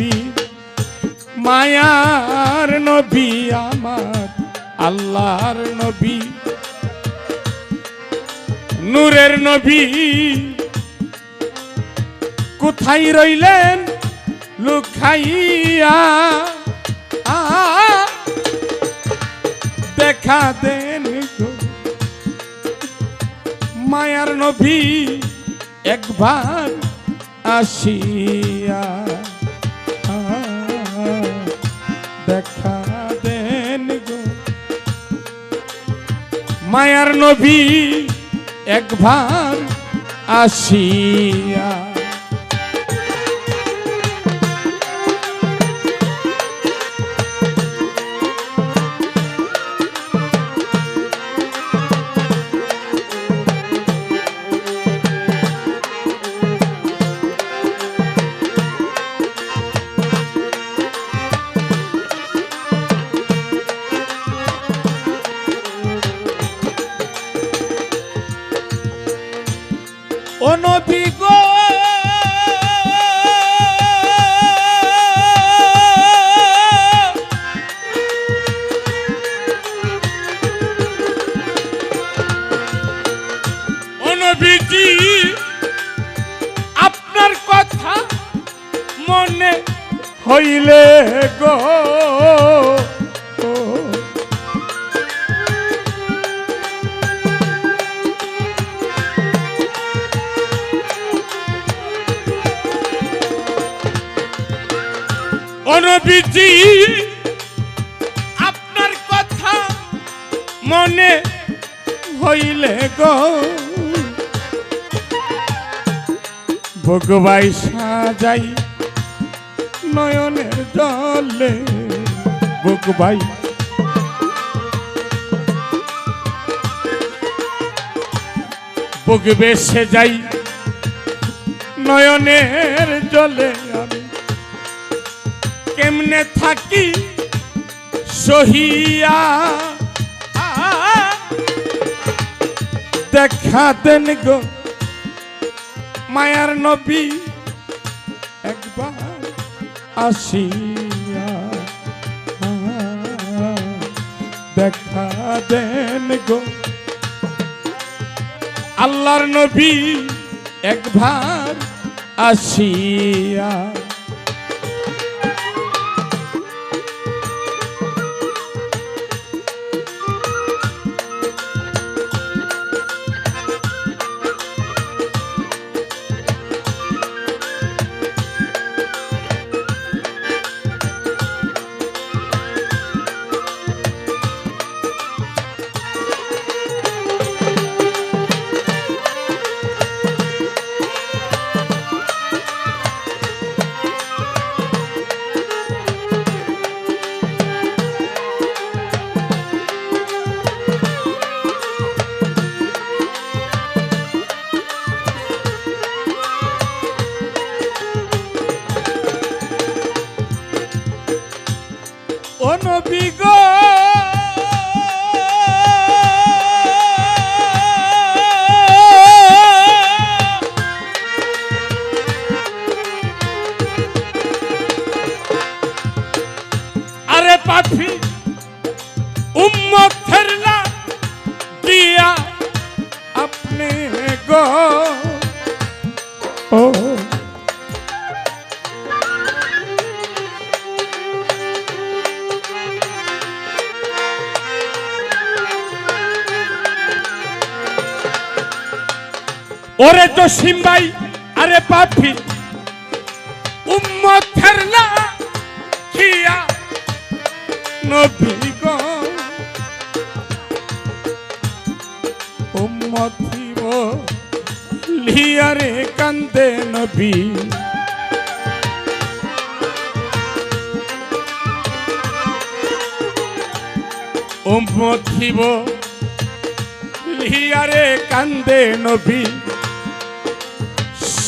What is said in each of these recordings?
নবী, মায়ার নবী আমার, আল্লাহর নবী। নূরের নবী, কোথায় রইলেন লুখাইয়া দেখা দেন মায়ার নবী একবার আসিয়া মায়ার নবী একবার আসিয়া হইলে গো। অনবিজি আপনার কথা মনে হইলে গো। ভগবাই সাজাই নয়নের জলে। ভগবাই বগবে সে যাই নয়নের জলে আমি। কেমনে থাকি সহিয়া? দেখা দেন গো মায়ার নবী। আসিয়া দেখা দেন গো। আল্লাহর নবী একবার আসিয়া ওরে তো সিম্বাই আরে পাপি। উম্মত ফেরলা কিয়া নবী। কান্দে নবী। উম্মত দিব লিয়ারে কান্দে নবী।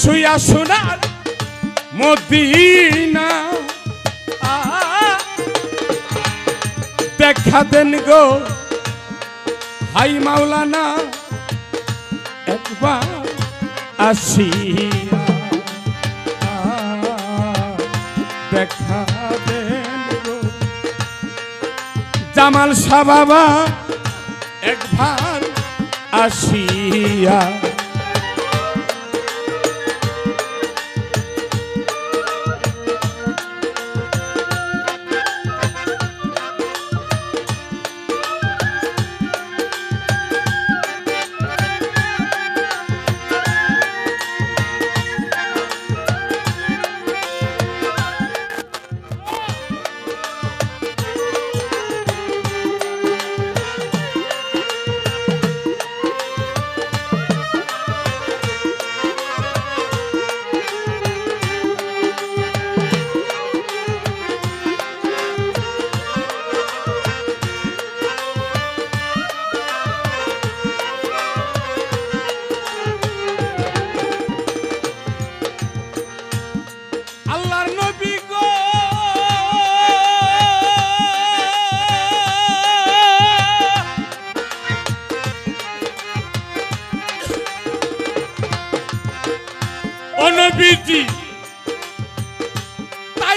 শুয়া সোনার মদিনা। দেখা দেন গো, হাই মাওলানা, একবার আসিয়া দেখা জামাল শাহ বাবা একবার আসিয়া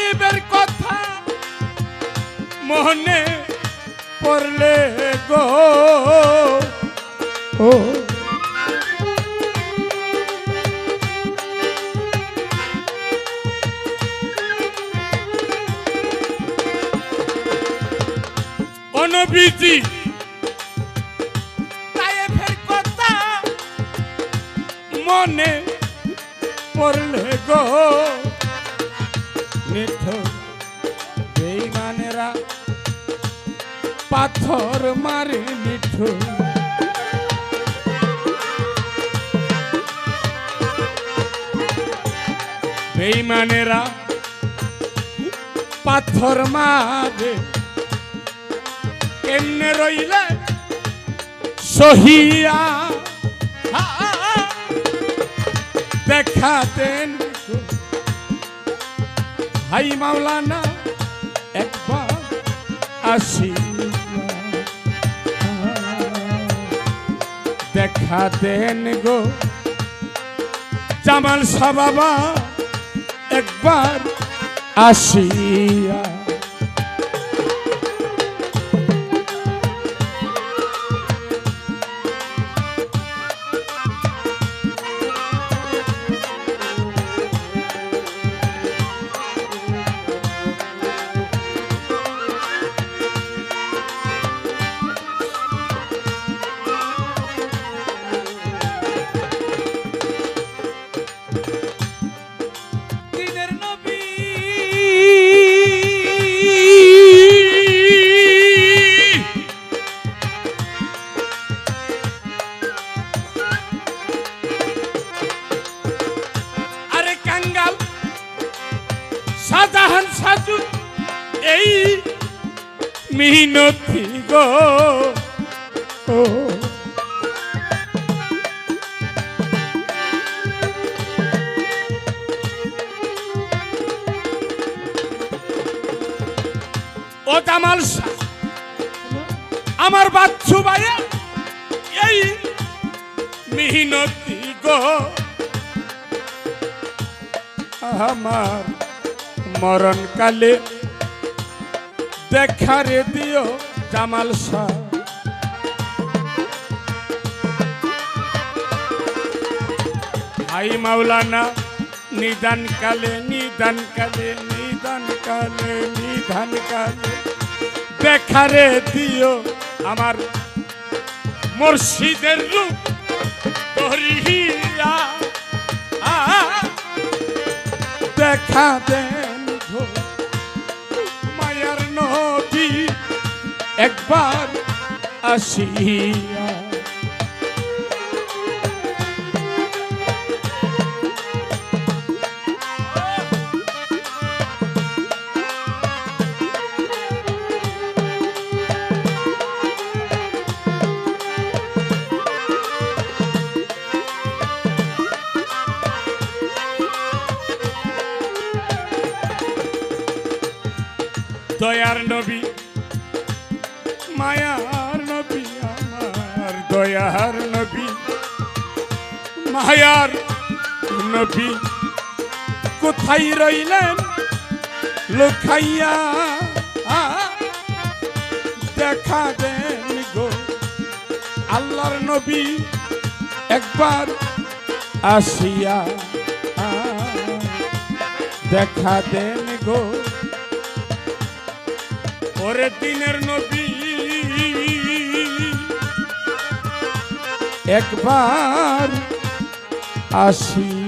তাইবের কথা মনে পড়লে গো। ও। কথা মনে পড়লে গো। নিঠো বেইমানেরা পাথর মারে নিঠো বেইমানেরা পাথর মারে। কেমনে রইলে সহিয়া? দেখাতেন গো। হাই মাওলানা একবার আসি। দেখা দেন গো জামাল বাবা একবার আসিয়া। শাহজাহান সাজু এই মিনতি গো। আমার বাচ্চু ভাইয়া এই মিহিনতি গো। আমার মরণ কালে দেখারে দিও জামাল শাহ ভাই মাওলানা, নিদান কালে নিদান কালে নিদান কালে নিদান কালে দেখারে দিও আমার মুর্শিদের রূপ ধরিয়া। দেখা দেন একবার আসিয়া। দয়ার নবী আমার দয়ার নবী, মায়ার নবী। কোথায় রইলেন লুকাইয়া? দেখা দেন গো, আল্লাহর নবী একবার আসিয়া। দেখা দেন গো ওরে দিনের নবী একবার আসিয়া